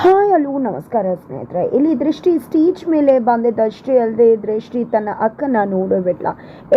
Hi hello ನಮಸ್ಕಾರ ಸ್ನೇಹಿತರೆ. ಇಲ್ಲಿ ದೃಷ್ಟಿ ಸ್ಟೇಜ್ ಮೇಲೆ ಬಂದಿದ್ದಷ್ಟೇ ಅಲ್ಲದೆ ದೃಷ್ಟಿ ತನ್ನ ಅಕ್ಕನ ನೋಡಬಿಟ್ಲ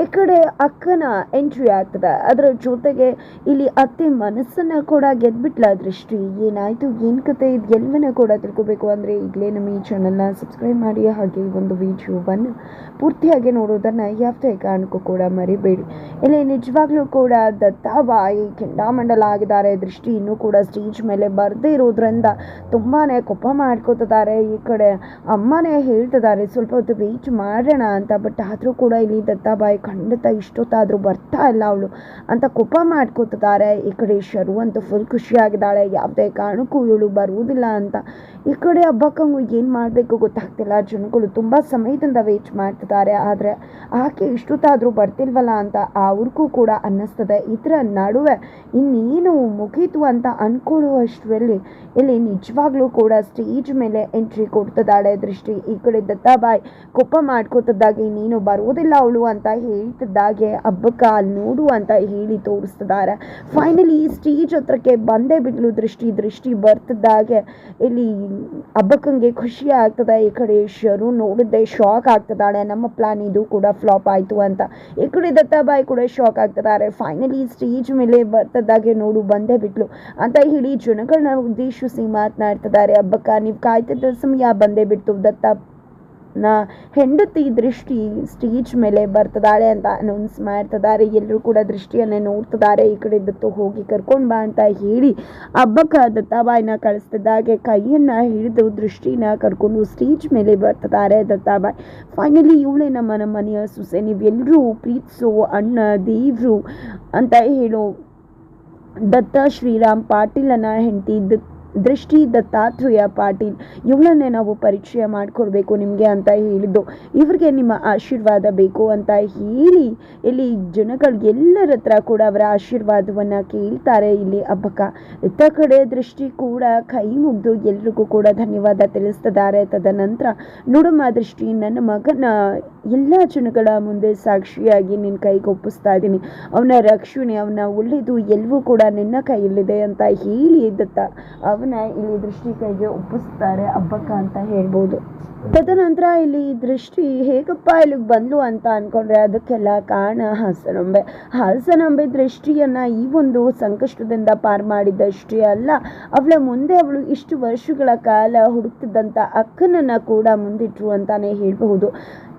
ಈ ಕಡೆ ಅಕ್ಕನ ಎಂಟ್ರಿ ಆಗ್ತದೆ. ಅದರ ಜೊತೆಗೆ ಇಲ್ಲಿ ಅತ್ತೆ ಮನಸ್ಸನ್ನು ಕೂಡ ಗೆದ್ಬಿಟ್ಲ ದೃಷ್ಟಿ. ಏನಾಯಿತು? ಏನು ಕತೆ? ಇದು ಎಲ್ಲವನ್ನ ಕೂಡ ತಿಳ್ಕೊಬೇಕು ಅಂದರೆ ಈಗಲೇ ನಮ್ಮ ಈ ಚಾನಲ್ನ ಸಬ್ಸ್ಕ್ರೈಬ್ ಮಾಡಿ, ಹಾಗೆ ಒಂದು ವಿಡಿಯೋವನ್ನು ಪೂರ್ತಿಯಾಗಿ ನೋಡೋದನ್ನು ಯಾವುದೇ ಕಾರಣಕ್ಕೂ ಕೂಡ ಮರಿಬೇಡಿ. ಇಲ್ಲಿ ನಿಜವಾಗ್ಲೂ ಕೂಡ ದತ್ತಾಬಾಯಿ ಕೆಂಡಾಮಂಡಲ ಆಗಿದ್ದಾರೆ. ದೃಷ್ಟಿ ಇನ್ನೂ ಕೂಡ ಸ್ಟೇಜ್ ಮೇಲೆ ಬರದೇ ಇರೋದ್ರಿಂದ ತುಂಬಾ ಕೋಪ ಮಾಡ್ಕೋತಿದ್ದಾರೆ. ಈ ಕಡೆ ಅಮ್ಮನೇ ಹೇಳ್ತಿದ್ದಾರೆ, ಸ್ವಲ್ಪ ಹೊತ್ತು ವೇಟ್ ಮಾಡೋಣ ಅಂತ ಬಟ್ ಆದರೂ ಕೂಡ ಇಲ್ಲಿ ದತ್ತಾಬಾಯಿ ಖಂಡಿತ ಇಷ್ಟೊತ್ತಾದರೂ ಬರ್ತಾ ಇಲ್ಲ ಅವಳು ಅಂತ ಕೋಪ ಮಾಡ್ಕೋತಿದ್ದಾರೆ. ಈ ಕಡೆ ಶರು ಅಂತೂ ಫುಲ್ ಖುಷಿಯಾಗಿದ್ದಾಳೆ. ಯಾವುದೇ ಕಾರಣಕ್ಕೂ ಇವಳು ಬರುವುದಿಲ್ಲ ಅಂತ ಈ ಕಡೆ ಹಬ್ಬಕ್ಕೆ ಏನು ಮಾಡಬೇಕು ಗೊತ್ತಾಗ್ತಿಲ್ಲ. ಜನಗಳು ತುಂಬ ಸಮಯದಿಂದ ವೇಟ್ ಮಾಡ್ತಿದ್ದಾರೆ. ಆದರೆ ಆಕೆ ಇಷ್ಟೊತ್ತಾದರೂ ಬರ್ತಿಲ್ವಲ್ಲ ಅಂತ ಅವ್ರಿಗೂ ಕೂಡ ಅನ್ನಿಸ್ತದೆ. ಇದರ ನಡುವೆ ಇನ್ನೇನು ಮುಗೀತು ಅಂತ ಅಂದ್ಕೊಳ್ಳುವಷ್ಟರಲ್ಲಿ ಇಲ್ಲಿ ನಿಜವಾಗ್ಲೂ ಕೂಡ ಸ್ಟೇಜ್ ಮೇಲೆ ಎಂಟ್ರಿ ಕೊಡ್ತಿದ್ದಾಳೆ ದೃಷ್ಟಿ. ಈ ಕಡೆ ದತ್ತಾಬಾಯಿ ಕೋಪ ಮಾಡ್ಕೋತಿದ್ದಾಗೆ, ನೀನು ಬರುವುದಿಲ್ಲ ಅವಳು ಅಂತ ಹೇಳ್ತಿದ್ದಾಗೆ ಹಬ್ಬಕ್ಕ ಅಲ್ಲಿ ನೋಡು ಅಂತ ಹೇಳಿ ತೋರಿಸ್ತಿದ್ದಾರೆ. ಫೈನಲಿ ಸ್ಟೇಜ್ ಹತ್ರಕ್ಕೆ ಬಂದೇ ಬಿಡ್ಲು ದೃಷ್ಟಿ. ದೃಷ್ಟಿ ಬರ್ತಿದ್ದಾಗೆ ಇಲ್ಲಿ ಹಬ್ಬಕ್ಕಂಗೆ ಖುಷಿ ಆಗ್ತದೆ. ಈ ಕಡೆ ಶರು ನೋಡಿದ್ದೆ ಶಾಕ್ ಆಗ್ತದಾಳೆ ನಮ್ಮ ಪ್ಲಾನ್ ಇದು ಕೂಡ ಫ್ಲಾಪ್ ಆಯಿತು ಅಂತ. ಈ ಕಡೆ ದತ್ತಾಬಾಯಿ ಕೂಡ ಶಾಕ್ ಆಗ್ತದಾರೆ ಫೈನಲಿ ಸ್ಟೇಜ್ ಮೇಲೆ ಬರ್ತದಾಗೆ ನೋಡು, ಬಂದೇ ಬಿಟ್ಲು ಅಂತ ಹೇಳಿ ಜನಗಳನ್ನ ಉದ್ದೇಶಿಸಿ ಮಾತನಾಡ್ತಿದ್ದಾರೆ. ಹಬ್ಬಕ್ಕ, ನೀವು ಕಾಯ್ತಿದ್ದ ಸಮಯ ಬಂದೇ ಬಿಡ್ತು. ದತ್ತ ನ ಹೆಂಡತಿ ದೃಷ್ಟಿ ಸ್ಟೇಜ್ ಮೇಲೆ ಬರ್ತದಾಳೆ ಅಂತ ಅನೌನ್ಸ್ ಮಾಡ್ತಿದ್ದಾರೆ. ಎಲ್ಲರೂ ಕೂಡ ದೃಷ್ಟಿಯನ್ನೇ ನೋಡ್ತಿದ್ದಾರೆ. ಈ ಕಡೆ ದತ್ತು ಹೋಗಿ ಕರ್ಕೊಂಡು ಬಾ ಅಂತ ಹೇಳಿ ಹಬ್ಬಕ್ಕ ದತ್ತಾಬಾಯಿನ ಕಳಿಸ್ತಿದ್ದಾಗೆ ಕೈಯನ್ನು ಹಿಡಿದು ದೃಷ್ಟಿನ ಕರ್ಕೊಂಡು ಸ್ಟೇಜ್ ಮೇಲೆ ಬರ್ತಿದ್ದಾರೆ ದತ್ತಾಬಾಯಿ. ಫೈನಲಿ ಇವಳೇ ನಮ್ಮ ನಮ್ಮ ಮನೆಯ ಸೊಸೆ. ನೀವೆಲ್ಲರೂ ಪ್ರೀತಿಸು, ಅಣ್ಣ, ದೇವ್ರು ಅಂತ ಹೇಳೋ ದತ್ತ ಶ್ರೀರಾಮ್ ಪಾಟೀಲನ ಹೆಂಡತಿ ದೃಷ್ಟಿ ದತ್ತಾತ್ರೇಯ ಪಾಟೀಲ್, ಇವಳನ್ನೇ ನಾವು ಪರಿಚಯ ಮಾಡಿಕೊಡ್ಬೇಕು ನಿಮಗೆ ಅಂತ ಹೇಳಿದ್ದು. ಇವ್ರಿಗೆ ನಿಮ್ಮ ಆಶೀರ್ವಾದ ಬೇಕು ಅಂತ ಹೇಳಿ, ಇಲ್ಲಿ ಜನಗಳಿಗೆಲ್ಲರ ಹತ್ರ ಕೂಡ ಅವರ ಆಶೀರ್ವಾದವನ್ನು ಕೇಳ್ತಾರೆ ಇಲ್ಲಿ ಹಬ್ಬಕ್ಕ. ಇತ್ತ ಕಡೆ ದೃಷ್ಟಿ ಕೂಡ ಕೈ ಮುಗ್ದು ಎಲ್ರಿಗೂ ಕೂಡ ಧನ್ಯವಾದ ತಿಳಿಸ್ತಿದ್ದಾರೆ. ತದನಂತರ ನೋಡಮ್ಮ ದೃಷ್ಟಿ, ನನ್ನ ಮಗನ ಎಲ್ಲ ಜನಗಳ ಮುಂದೆ ಸಾಕ್ಷಿಯಾಗಿ ನಿನ್ನ ಕೈಗೆ ಒಪ್ಪಿಸ್ತಾ ಇದ್ದೀನಿ ಅವನ ರಕ್ಷಣೆ, ಅವನ ಒಳ್ಳೆಯದು ಎಲ್ಲವೂ ಕೂಡ ನಿನ್ನ ಕೈಯಲ್ಲಿದೆ ಅಂತ ಹೇಳಿ ದತ್ತ ಅವನ ಇಲ್ಲಿ ದೃಷ್ಟಿ ಕೈಗೆ ಒಪ್ಪಿಸ್ತಾರೆ ಹಬ್ಬಕ್ಕ ಅಂತ ಹೇಳ್ಬೋದು. ತದನಂತರ ಇಲ್ಲಿ ದೃಷ್ಟಿ ಹೇಗಪ್ಪ ಇಲ್ಲಿಗೆ ಬಂದ್ಲು ಅಂತ ಅನ್ಕೊಂಡ್ರೆ ಅದಕ್ಕೆಲ್ಲ ಕಾರಣ ಹಾಸನಾಂಬೆ. ಹಾಸನಾಂಬೆ ದೃಷ್ಟಿಯನ್ನ ಈ ಒಂದು ಸಂಕಷ್ಟದಿಂದ ಪಾರು ಮಾಡಿದಷ್ಟೇ ಅಲ್ಲ, ಅವಳ ಮುಂದೆ ಅವಳು ಇಷ್ಟು ವರ್ಷಗಳ ಕಾಲ ಹುಡುಕ್ತಿದ್ದಂಥ ಅಕ್ಕನನ್ನ ಕೂಡ ಮುಂದಿಟ್ರು ಅಂತಾನೆ ಹೇಳಬಹುದು.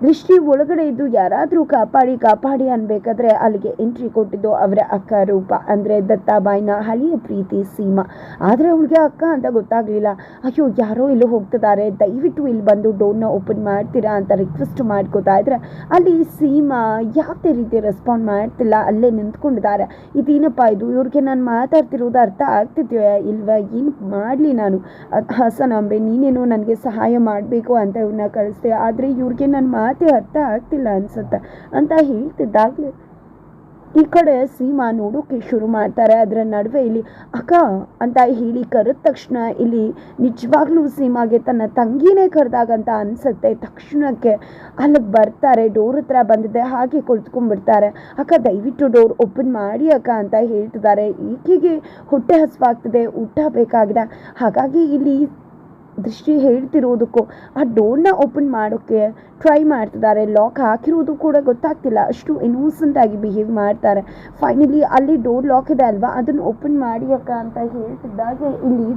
ದೃಷ್ಟಿ ಒಳಗಡೆ ಇದ್ದು ಯಾರಾದರೂ ಕಾಪಾಡಿ ಕಾಪಾಡಿ ಅನ್ಬೇಕಾದ್ರೆ ಅಲ್ಲಿಗೆ ಎಂಟ್ರಿ ಕೊಟ್ಟಿದ್ದು ಅವರ ಅಕ್ಕ ರೂಪ. ಅಂದರೆ ದತ್ತಾಬಾಯಿನ ಹಳೆಯ ಪ್ರೀತಿ ಸೀಮಾ. ಆದರೆ ಅವಳಿಗೆ ಅಕ್ಕ ಅಂತ ಗೊತ್ತಾಗಲಿಲ್ಲ. ಅಯ್ಯೋ, ಯಾರೋ ಇಲ್ಲಿ ಹೋಗ್ತಿದ್ದಾರೆ. ದಯವಿಟ್ಟು ಇಲ್ಲಿ ಬಂದು ಡೋರ್ನ ಓಪನ್ ಮಾಡ್ತೀರಾ ಅಂತ ರಿಕ್ವೆಸ್ಟ್ ಮಾಡ್ಕೋತಾ ಇದ್ರೆ ಅಲ್ಲಿ ಸೀಮಾ ಯಾವುದೇ ರೀತಿ ರೆಸ್ಪಾಂಡ್ ಮಾಡ್ತಿಲ್ಲ. ಅಲ್ಲೇ ನಿಂತ್ಕೊಂಡಿದ್ದಾರೆ. ಇದೇನಪ್ಪ ಇದು? ಇವ್ರಿಗೆ ನಾನು ಮಾತಾಡ್ತಿರೋದು ಅರ್ಥ ಆಗ್ತಿದೆಯೋ ಇಲ್ವಾ? ಏನು ಮಾಡಲಿ ನಾನು? ಹಾಸನಾಂಬೆ ನೀನೇನೋ ನನಗೆ ಸಹಾಯ ಮಾಡಬೇಕು ಅಂತ ಇವ್ರನ್ನ ಕಳಿಸ್ದೆ. ಆದರೆ ಇವ್ರಿಗೆ ನನ್ನ ಮಾತೇ ಅರ್ಥ ಆಗ್ತಿಲ್ಲ ಅನ್ಸುತ್ತೆ ಅಂತ ಹೇಳ್ತಿದ್ದಾಗಲೇ ಈ ಕಡೆ ಸೀಮಾ ನೋಡೋಕೆ ಶುರು ಮಾಡ್ತಾರೆ. ಅದರ ನಡುವೆ ಇಲ್ಲಿ ಅಕ್ಕ ಅಂತ ಹೇಳಿ ಕರೆದ ತಕ್ಷಣ ಇಲ್ಲಿ ನಿಜವಾಗ್ಲೂ ಸೀಮಾಗೆ ತನ್ನ ತಂಗಿನೇ ಕರೆದಾಗಂತ ಅನಿಸುತ್ತೆ. ತಕ್ಷಣಕ್ಕೆ ಅಲ್ಲಿಗೆ ಬರ್ತಾರೆ. ಡೋರ್ ಹತ್ರ ಬಂದಿದೆ. ಹಾಗೆ ಕುಳಿತುಕೊಂಡ್ಬಿಡ್ತಾರೆ. ಅಕ್ಕ ದಯವಿಟ್ಟು ಡೋರ್ ಓಪನ್ ಮಾಡಿ ಅಕ್ಕ ಅಂತ ಹೇಳ್ತಿದ್ದಾರೆ. ಈಕೆಗೆ ಹೊಟ್ಟೆ ಹಸುವಾಗ್ತಿದೆ. ಊಟ ಬೇಕಾಗಿದೆ. ಹಾಗಾಗಿ ಇಲ್ಲಿ ದೃಷ್ಟಿ ಹೇಳ್ತಿರೋದಕ್ಕೂ ಆ ಡೋರ್ನ ಓಪನ್ ಮಾಡೋಕ್ಕೆ ಟ್ರೈ ಮಾಡ್ತಿದ್ದಾರೆ. ಲಾಕ್ ಹಾಕಿರೋದು ಕೂಡ ಗೊತ್ತಾಗ್ತಿಲ್ಲ. ಅಷ್ಟು ಇನ್ನೋಸೆಂಟ್ ಆಗಿ ಬಿಹೇವ್ ಮಾಡ್ತಾರೆ. ಫೈನಲಿ ಅಲ್ಲಿ ಡೋರ್ ಲಾಕ್ ಇದೆ ಅಲ್ವಾ? ಅದನ್ನು ಓಪನ್ ಮಾಡಿ ಅಕ್ಕ ಅಂತ ಹೇಳ್ತಿದ್ದಾಗ ಇಲ್ಲಿ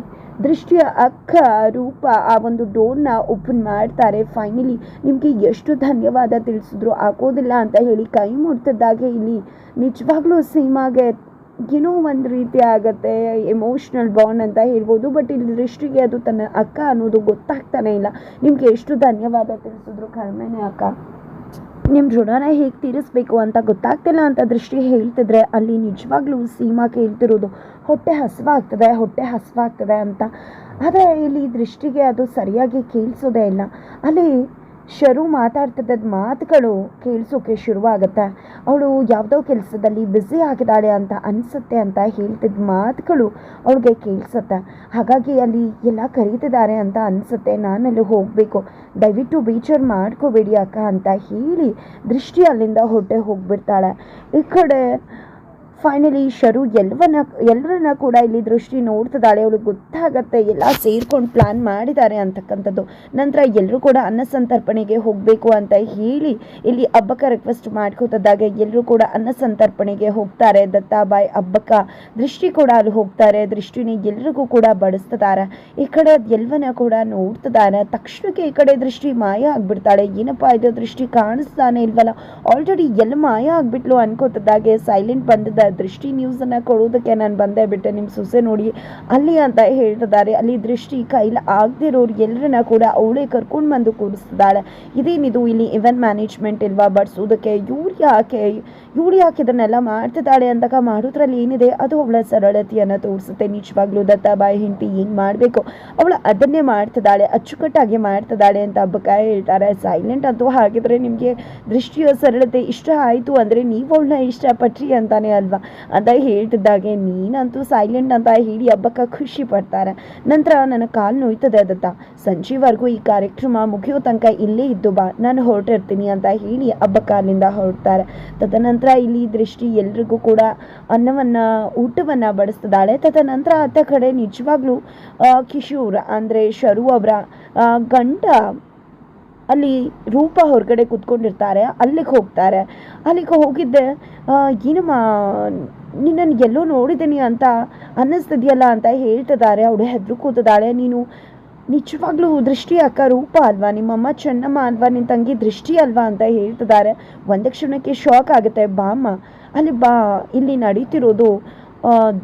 ದೃಷ್ಟಿಯ ಅಕ್ಕ ರೂಪ ಆ ಒಂದು ಡೋರ್ನ ಓಪನ್ ಮಾಡ್ತಾರೆ. ಫೈನಲಿ ನಿಮಗೆ ಎಷ್ಟು ಧನ್ಯವಾದ ತಿಳಿಸಿದ್ರು. ಆಗೋದಿಲ್ಲ ಅಂತ ಹೇಳಿ ಕೈ ಮುಟ್ತಿದ್ದಾಗೆ ಇಲ್ಲಿ ನಿಜವಾಗ್ಲೂ ಸೀಮಾಗೆ ಏನೋ ಒಂದು ರೀತಿ ಆಗತ್ತೆ ಎಮೋಷ್ನಲ್ ಬಾಂಡ್ ಅಂತ ಹೇಳ್ಬೋದು ಬಟ್ ಇಲ್ಲಿ ದೃಷ್ಟಿಗೆ ಅದು ತನ್ನ ಅಕ್ಕ ಅನ್ನೋದು ಗೊತ್ತಾಗ್ತಾನೆ ಇಲ್ಲ. ನಿಮ್ಗೆ ಎಷ್ಟು ಧನ್ಯವಾದ ತಿಳಿಸಿದ್ರು ಕಡಿಮೆನೇ ಅಕ್ಕ? ನಿಮ್ಮ ಋಣನ ಹೇಗೆ ತೀರಿಸ್ಬೇಕು ಅಂತ ಗೊತ್ತಾಗ್ತಿಲ್ಲ ಅಂತ ದೃಷ್ಟಿ ಹೇಳ್ತಿದ್ರೆ ಅಲ್ಲಿ ನಿಜವಾಗ್ಲೂ ಸೀಮಾ ಕೇಳ್ತಿರೋದು, ಹೊಟ್ಟೆ ಹಸಿವಾಗ್ತದೆ ಹೊಟ್ಟೆ ಹಸಿವಾಗ್ತದೆ ಅಂತ. ಆದರೆ ಇಲ್ಲಿ ದೃಷ್ಟಿಗೆ ಅದು ಸರಿಯಾಗಿ ಕೇಳಿಸೋದೇ ಇಲ್ಲ. ಅಲ್ಲಿ ಶರು ಮಾತಾಡ್ತಿದ್ದ ಮಾತುಗಳು ಕೇಳಿಸೋಕೆ ಶುರುವಾಗುತ್ತೆ. ಅವಳು ಯಾವುದೋ ಕೆಲಸದಲ್ಲಿ ಬ್ಯುಸಿ ಆಗಿದ್ದಾಳೆ ಅಂತ ಅನಿಸುತ್ತೆ ಅಂತ ಹೇಳ್ತಿದ್ದ ಮಾತುಗಳು ಅವಳಿಗೆ ಕೇಳಿಸುತ್ತೆ. ಹಾಗಾಗಿ ಅಲ್ಲಿ ಎಲ್ಲ ಕರೀತಿದ್ದಾರೆ ಅಂತ ಅನಿಸುತ್ತೆ. ನಾನಲ್ಲಿ ಹೋಗಬೇಕು. ದಯವಿಟ್ಟು ಬೇಜಾರು ಮಾಡ್ಕೋಬೇಡಿ ಅಕ್ಕ ಅಂತ ಹೇಳಿ ದೃಷ್ಟಿ ಅಲ್ಲಿಂದ ಹೊಟ್ಟೆ ಹೋಗ್ಬಿಡ್ತಾಳೆ. ಈ ಕಡೆ ಫೈನಲಿ ಶರು ಎಲ್ಲವನ್ನ ಎಲ್ಲರನ್ನ ಕೂಡ ಇಲ್ಲಿ ದೃಷ್ಟಿ ನೋಡ್ತಿದ್ದಾಳೆ. ಅವಳು ಗೊತ್ತಾಗತ್ತೆ, ಎಲ್ಲ ಸೇರ್ಕೊಂಡು ಪ್ಲಾನ್ ಮಾಡಿದ್ದಾರೆ ಅಂತಕ್ಕಂಥದ್ದು. ನಂತರ ಎಲ್ಲರೂ ಕೂಡ ಅನ್ನ ಸಂತರ್ಪಣೆಗೆ ಹೋಗಬೇಕು ಅಂತ ಹೇಳಿ ಇಲ್ಲಿ ಹಬ್ಬಕ್ಕ ರಿಕ್ವೆಸ್ಟ್ ಮಾಡ್ಕೋತಿದ್ದಾಗ. ಎಲ್ಲರೂ ಕೂಡ ಅನ್ನ ಸಂತರ್ಪಣೆಗೆ ಹೋಗ್ತಾರೆ. ದತ್ತಾಬಾಯಿ, ಹಬ್ಬಕ್ಕ ದೃಷ್ಟಿ ಕೂಡ ಅಲ್ಲಿ ಹೋಗ್ತಾರೆ. ದೃಷ್ಟಿನ ಎಲ್ರಿಗೂ ಕೂಡ ಬಡಿಸ್ತಿದ್ದಾರೆ. ಈ ಕಡೆ ಎಲ್ಲವನ್ನ ಕೂಡ ನೋಡ್ತಿದ್ದಾರೆ. ತಕ್ಷಣಕ್ಕೆ ಈ ಕಡೆ ದೃಷ್ಟಿ ಮಾಯ ಆಗ್ಬಿಡ್ತಾಳೆ. ಏನಪ್ಪಾ ಇದು ದೃಷ್ಟಿ ಕಾಣಿಸ್ತಾನೆ ಇಲ್ವಲ್ಲ? ಆಲ್ರೆಡಿ ಎಲ್ಲ ಮಾಯ ಆಗ್ಬಿಟ್ಲು ಅನ್ಕೋತದಾಗೆ ಸೈಲೆಂಟ್ ಬಂದಿದ್ದ ದೃಷ್ಟಿ ನ್ಯೂಸನ್ನು ಕೊಡೋದಕ್ಕೆ ನಾನು ಬಂದೇ ಬಿಟ್ಟೆ. ನಿಮ್ಮ ಸೊಸೆ ನೋಡಿ, ಅಲ್ಲಿ ಅಂತ ಹೇಳ್ತಿದ್ದಾರೆ. ಅಲ್ಲಿ ದೃಷ್ಟಿ ಕೈಲಿ ಆಗದಿರೋರು ಎಲ್ಲರನ್ನ ಕೂಡ ಅವಳೇ ಕರ್ಕೊಂಡು ಬಂದು ಕೂರಿಸ್ತಿದ್ದಾಳೆ. ಇದೇನಿದು? ಇಲ್ಲಿ ಇವೆಂಟ್ ಮ್ಯಾನೇಜ್ಮೆಂಟ್ ಇಲ್ವಾ? ಬಡಿಸೋದಕ್ಕೆ ಇವ್ರು ಯಾಕೆ ಇವ್ರು ಯಾಕೆ ಇದನ್ನೆಲ್ಲ ಮಾಡ್ತಿದ್ದಾಳೆ ಅಂದಾಗ ಮಾಡೋದ್ರಲ್ಲಿ ಏನಿದೆ? ಅದು ಅವಳ ಸರಳತೆಯನ್ನು ತೋರಿಸುತ್ತೆ. ನಿಜವಾಗ್ಲೂ ದತ್ತಾಬಾಯಿ ಹೆಂಡತಿ ಏನು ಮಾಡಬೇಕು? ಅವಳು ಅದನ್ನೇ ಮಾಡ್ತಿದ್ದಾಳೆ, ಅಚ್ಚುಕಟ್ಟಾಗಿ ಮಾಡ್ತಿದ್ದಾಳೆ ಅಂತ ಹಬ್ಬಕ್ಕ ಹೇಳ್ತಾರೆ. ಸೈಲೆಂಟ್ ಅಂತೂ ಹಾಗಿದ್ರೆ ನಿಮಗೆ ದೃಷ್ಟಿಯ ಸರಳತೆ ಇಷ್ಟ ಆಯಿತು ಅಂದರೆ ನೀವು ಅವಳನ್ನ ಇಷ್ಟಪಟ್ರಿ ಅಂತಾನೆ ಅಲ್ವಾ? ಅಂತ ಹೇಳ್ತಿದ್ದಾಗೆ. ನೀನಂತೂ ಸೈಲೆಂಟ್ ಅಂತ ಹೇಳಿ ಹಬ್ಬಕ್ಕ ಖುಷಿ ಪಡ್ತಾರೆ. ನಂತರ ನನ್ನ ಕಾಲು ನೋಯ್ತದೆ ದತ್ತ. ಸಂಜೆವರೆಗೂ ಈ ಕಾರ್ಯಕ್ರಮ ಮುಗಿಯೋ ತನಕ ಇಲ್ಲೇ ಇದ್ದು ಬಾ. ನಾನು ಹೊರಟಿರ್ತೀನಿ ಅಂತ ಹೇಳಿ ಹಬ್ಬಕ್ಕ ಅಲ್ಲಿಂದ ಹೊರಡ್ತಾರೆ. ತದನಂತರ ಇಲ್ಲಿ ದೃಷ್ಟಿ ಎಲ್ರಿಗೂ ಕೂಡ ಅನ್ನವನ್ನ, ಊಟವನ್ನ ಬಡಿಸ್ತಿದ್ದಾಳೆ. ತದನಂತರ ಅತ್ತ ಕಡೆ ನಿಜವಾಗ್ಲೂ ಕಿಶೋರ್ ಅಂದರೆ ಶರು ಅವರ ಗಂಟ ಗಂಡ ಅಲ್ಲಿ ರೂಪ ಹೊರಗಡೆ ಕುತ್ಕೊಂಡಿರ್ತಾರೆ. ಅಲ್ಲಿಗೆ ಹೋಗ್ತಾರೆ. ಅಲ್ಲಿಗೆ ಹೋಗಿದ್ದೆ ಏನಮ್ಮ ನಿನ್ನನ್ನು ಎಲ್ಲೋ ನೋಡಿದ್ದೀನಿ ಅಂತ ಅನ್ನಿಸ್ತಿದೆಯಲ್ಲ ಅಂತ ಹೇಳ್ತಿದ್ದಾರೆ. ಅವಳು ಹೆದ್ರು ಕೂತಿದ್ದಾಳೆ ನೀನು ನಿಜವಾಗ್ಲೂ ದೃಷ್ಟಿ ಅಕ್ಕ ರೂಪ ಅಲ್ವಾ? ನಿಮ್ಮಮ್ಮ ಚೆನ್ನಮ್ಮ ಅಲ್ವಾ? ನಿನ್ನ ತಂಗಿ ದೃಷ್ಟಿ ಅಲ್ವಾ ಅಂತ ಹೇಳ್ತಿದ್ದಾರೆ. ಒಂದೇ ಕ್ಷಣಕ್ಕೆ ಶಾಕ್ ಆಗುತ್ತೆ. ಬಾಮ್ಮ, ಅಲ್ಲಿ ಬಾ, ಇಲ್ಲಿ ನಡೀತಿರೋದು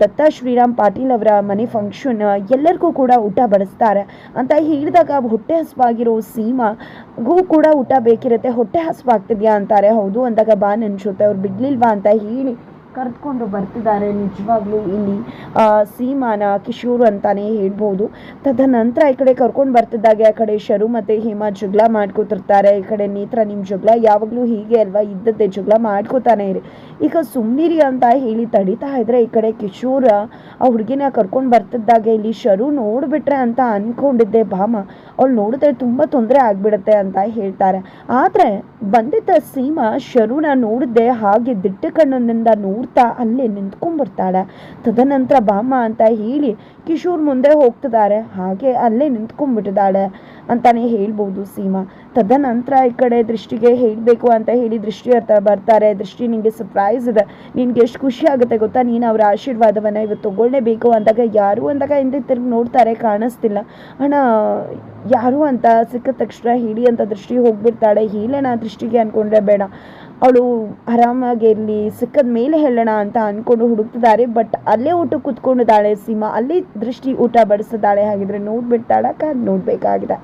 ದತ್ತ ಶ್ರೀರಾಮ್ ಪಾಟೀಲ್ ಅವರ ಮನೆ ಫಂಕ್ಷನ್ ಎಲ್ಲರಿಗೂ ಕೂಡ ಊಟ ಬಡಿಸ್ತಾರೆ ಅಂತ ಹೇಳಿದಾಗ ಹೊಟ್ಟೆ ಹಸುವಾಗಿರೋ ಸೀಮಾಗೂ ಕೂಡ ಊಟ ಬೇಕಿರುತ್ತೆ, ಹೊಟ್ಟೆ ಹಸುವಾಗ್ತಿದ್ಯಾ? ಅಂತಾರೆ. ಹೌದು, ಅಂದಾಗ, ಬಾ ನೆನ್ಸುತ್ತೆ ಅವ್ರು ಬಿಡ್ಲಿಲ್ವಾ? ಅಂತ ಹೇಳಿ ಕರೆದುಕೊಂಡು ಬರ್ತಿದ್ದಾರೆ. ನಿಜವಾಗ್ಲೂ ಇಲ್ಲಿ ಸೀಮಾನ ಕಿಶೋರ್ ಅಂತಾನೆ ಹೇಳ್ಬೋದು. ತದನಂತರ ಈ ಕಡೆ ಕರ್ಕೊಂಡು ಬರ್ತಿದ್ದಾಗೆ ಆ ಕಡೆ ಶರು ಮತ್ತು ಹೇಮಾ ಜಗಳ ಮಾಡ್ಕೋತಿರ್ತಾರೆ. ಈ ಕಡೆ ನೇತ್ರ ನಿಮ್ಮ ಜಗಳ ಯಾವಾಗಲೂ ಹೀಗೆ ಅಲ್ವಾ? ಇದ್ದದ್ದೇ ಜಗಳ ಮಾಡ್ಕೋತಾನೆ ಇರಿ. ಈಗ ಸುಮ್ಮನಿರಿ ಅಂತ ಹೇಳಿ ತಡಿತಾ ಇದ್ರೆ ಈ ಕಡೆ ಕಿಶೋರ್, ಆ ಹುಡುಗಿನ ಕರ್ಕೊಂಡು ಬರ್ತಿದ್ದಾಗೆ ಇಲ್ಲಿ ಶರು ನೋಡ್ಬಿಟ್ರೆ ಅಂತ ಅನ್ಕೊಂಡಿದ್ದೆ. ಭಾಮ, ಅವಳು ನೋಡಿದ್ರೆ ತುಂಬ ತೊಂದರೆ ಆಗ್ಬಿಡುತ್ತೆ ಅಂತ ಹೇಳ್ತಾರೆ. ಆದರೆ ಬಂದಿದ್ದ ಸೀಮಾ ಶರುಣ ನೋಡದೆ ಹಾಗೆ ದಿಟ್ಟ ಕಣ್ಣಿನಿಂದ ನೋಡ್ತಾ ಅಲ್ಲೇ ನಿಂತ್ಕೊಂಡ್ಬಿಡ್ತಾಳೆ ತದನಂತರ ಬಾಮ ಅಂತ ಹೇಳಿ ಕಿಶೋರ್ ಮುಂದೆ ಹೋಗ್ತಿದ್ದಾರೆ. ಹಾಗೆ ಅಲ್ಲೇ ನಿಂತ್ಕೊಂಡ್ಬಿಟ್ಟಿದ್ದಾಳೆ ಅಂತಾನೆ ಹೇಳ್ಬೋದು ಸೀಮಾ. ತದನಂತರ ಈ ಕಡೆ ದೃಷ್ಟಿಗೆ ಹೇಳಬೇಕು ಅಂತ ಹೇಳಿ ದೃಷ್ಟಿ ಅರ್ಥ ಬರ್ತಾರೆ. ದೃಷ್ಟಿ ನಿನಗೆ ಸರ್ಪ್ರೈಸ್ ಇದೆ. ನಿನಗೆ ಎಷ್ಟು ಖುಷಿ ಆಗುತ್ತೆ ಗೊತ್ತಾ? ನೀನು ಅವರ ಆಶೀರ್ವಾದವನ್ನು ಇವತ್ತು ತಗೊಳ್ಳೇಬೇಕು ಅಂದಾಗ ಯಾರು ಅಂದಾಗ ಹಿಂದೆ ತಿರುಗಿ ನೋಡ್ತಾರೆ, ಕಾಣಿಸ್ತಿಲ್ಲ. ಅಣ್ಣ, ಯಾರು ಅಂತ ಸಿಕ್ಕ ತಕ್ಷಣ ಹೇಳಿ ಅಂತ ದೃಷ್ಟಿ ಹೋಗ್ಬಿಡ್ತಾಳೆ. ಹೇಳೋಣ ದೃಷ್ಟಿಗೆ ಅಂದ್ಕೊಂಡ್ರೆ ಬೇಡ. ಅವಳು ಆರಾಮಾಗಿ ಇರಲಿ, ಸಿಕ್ಕದ ಮೇಲೆ ಹೇಳೋಣ ಅಂತ ಅನ್ಕೊಂಡು ಹುಡುಕ್ತಿದ್ದಾರೆ. ಬಟ್ ಅಲ್ಲೇ ಊಟ ಕೂತ್ಕೊಂಡಿದ್ದಾಳೆ ಸೀಮಾ. ಅಲ್ಲಿ ದೃಷ್ಟಿ ಊಟ ಬಡಿಸಿದ್ದಾಳೆ. ಹಾಗಿದ್ರೆ ನೋಡ್ಬಿಡ್ತಾಳಕ್ಕ ಕಾದ್ ನೋಡ್ಬೇಕಾಗಿದೆ.